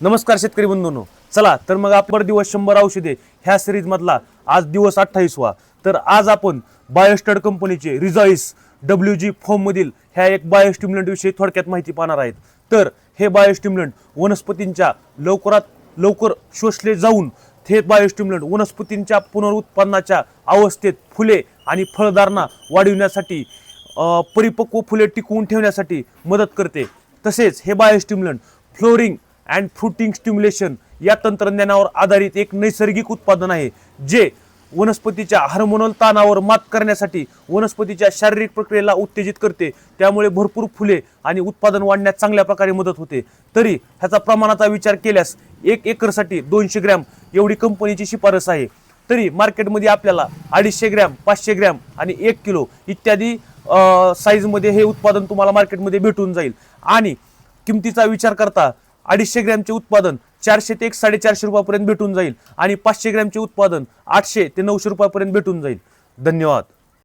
नमस्कार शेतकरी बंधूंनो. चला तर मग आपण दिवस शंभर औषधे ह्या सिरीजमधला आज दिवस अठ्ठावीसवा. तर आज आपण बायोस्टड कंपनीचे रिझॉईस डब्ल्यू जी फॉर्ममधील ह्या एक बायोस्टिम्युलंटविषयी थोडक्यात माहिती पाहणार आहेत. तर हे बायोस्टिम्युलंट वनस्पतींच्या लवकरात लवकर शोषले जाऊन हे बायोस्टिम्युलंट वनस्पतींच्या पुनरुत्पन्नाच्या अवस्थेत फुले आणि फळधारणा वाढविण्यासाठी परिपक्व फुले टिकवून ठेवण्यासाठी मदत करते. तसेच हे biostimulant flowering and fruiting stimulation या तंत्रज्ञानावर आधारित एक नैसर्गिक उत्पादन आहे जे वनस्पतीच्या हार्मोनल ताणावर मात करण्यासाठी वनस्पतीच्या शारीरिक प्रक्रियेला उत्तेजित करते. त्यामुळे भरपूर फुले आणि उत्पादन वाढण्यास चांगल्या प्रकारे मदत होते. तरी ह्याचा प्रमाणाचा विचार केल्यास एक एकरसाठी दोनशे ग्रॅम एवढी कंपनीची शिफारस आहे. तरी मार्केटमध्ये आपल्याला अडीचशे ग्रॅम पाचशे ग्रॅम आणि एक किलो इत्यादी साईजमध्ये हे उत्पादन तुम्हाला मार्केटमध्ये भेटून जाईल. आणि किमतीचा विचार करता अडीचशे ग्रॅमचे उत्पादन चारशे ते एक साडेचारशे रुपयापर्यंत भेटून जाईल आणि पाचशे ग्रॅमचे उत्पादन आठशे ते नऊशे रुपयापर्यंत भेटून जाईल. धन्यवाद.